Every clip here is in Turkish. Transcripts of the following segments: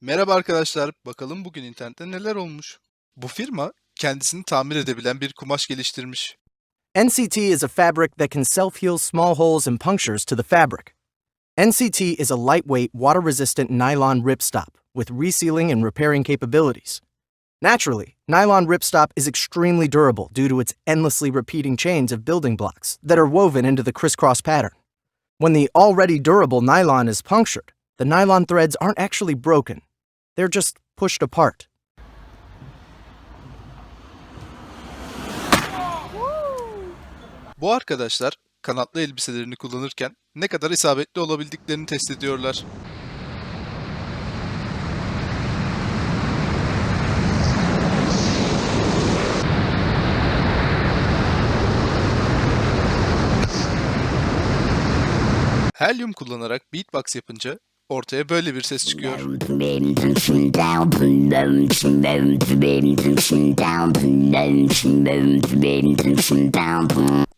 Merhaba arkadaşlar, bakalım bugün internette neler olmuş. Bu firma kendisini tamir edebilen bir kumaş geliştirmiş. NCT is a fabric that can self heal small holes and punctures to the fabric. NCT is a lightweight, water resistant nylon ripstop with resealing and repairing capabilities. Naturally, nylon ripstop is extremely durable due to its endlessly repeating chains of building blocks that are woven into the crisscross pattern. When the already durable nylon is punctured, the nylon threads aren't actually broken, they're just pushed apart. Bu arkadaşlar kanatlı elbiselerini kullanırken ne kadar isabetli olabildiklerini test ediyorlar. Helyum kullanarak beatbox yapınca ortaya böyle bir ses çıkıyor.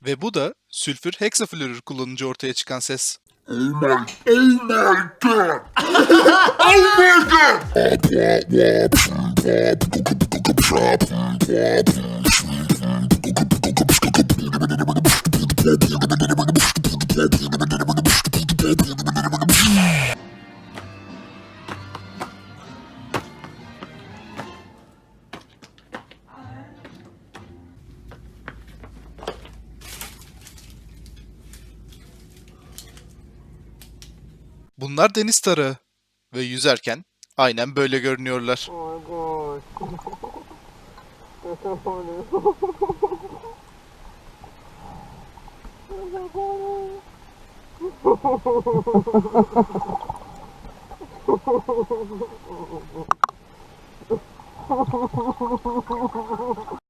Ve bu da sülfür heksaflorür kullanınca ortaya çıkan ses. Oh my, oh my god! oh my god! Bunlar deniz tarağı ve yüzerken aynen böyle görünüyorlar. Oh.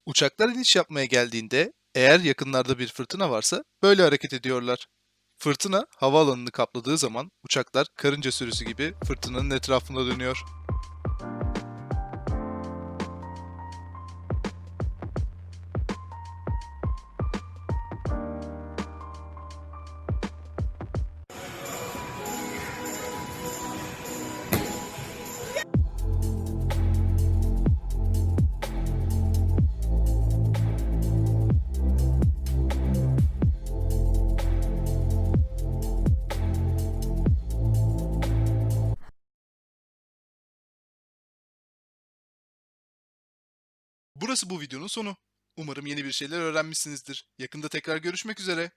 Uçaklar iniş yapmaya geldiğinde eğer yakınlarda bir fırtına varsa böyle hareket ediyorlar. Fırtına havaalanını kapladığı zaman uçaklar karınca sürüsü gibi fırtınanın etrafında dönüyor. Burası bu videonun sonu. Umarım yeni bir şeyler öğrenmişsinizdir. Yakında tekrar görüşmek üzere.